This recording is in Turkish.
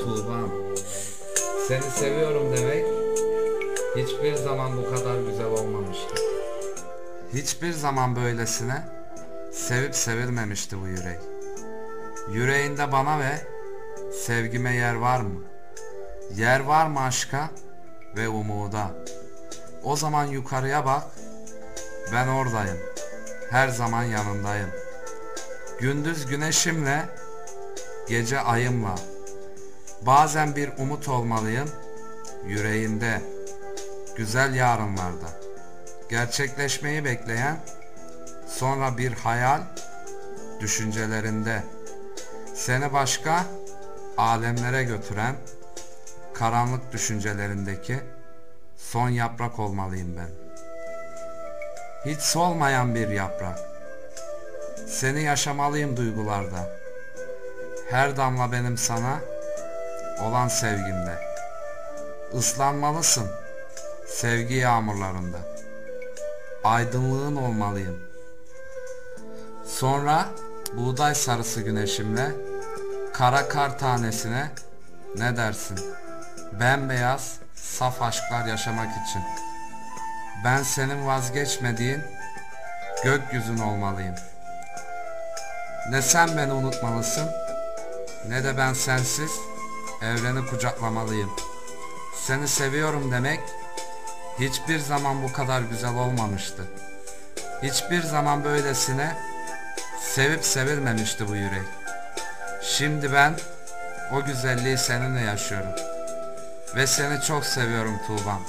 Tuğba'm seni seviyorum demek hiçbir zaman bu kadar güzel olmamıştı. Hiçbir zaman böylesine sevip sevilmemişti bu yürek. Yüreğinde bana ve sevgime yer var mı? Yer var mı aşka ve umuda? O zaman yukarıya bak ben oradayım. Her zaman yanındayım. Gündüz güneşimle, gece ayımla. Bazen bir umut olmalıyım, yüreğinde, güzel yarınlarda. Gerçekleşmeyi bekleyen, sonra bir hayal, düşüncelerinde. Seni başka alemlere götüren, karanlık düşüncelerindeki son yaprak olmalıyım ben. Hiç solmayan bir yaprak. Seni yaşamalıyım duygularda. Her damla benim sana olan sevgimde. Islanmalısın sevgi yağmurlarında. Aydınlığın olmalıyım. Sonra buğday sarısı güneşimle kara kar tanesine ne dersin? Bembeyaz saf aşklar yaşamak için. Ben senin vazgeçmediğin gökyüzün olmalıyım. Ne sen beni unutmalısın ne de ben sensiz evreni kucaklamalıyım. Seni seviyorum demek hiçbir zaman bu kadar güzel olmamıştı. Hiçbir zaman böylesine sevip sevilmemişti bu yürek. Şimdi ben o güzelliği seninle yaşıyorum. Ve seni çok seviyorum Tuğba'm.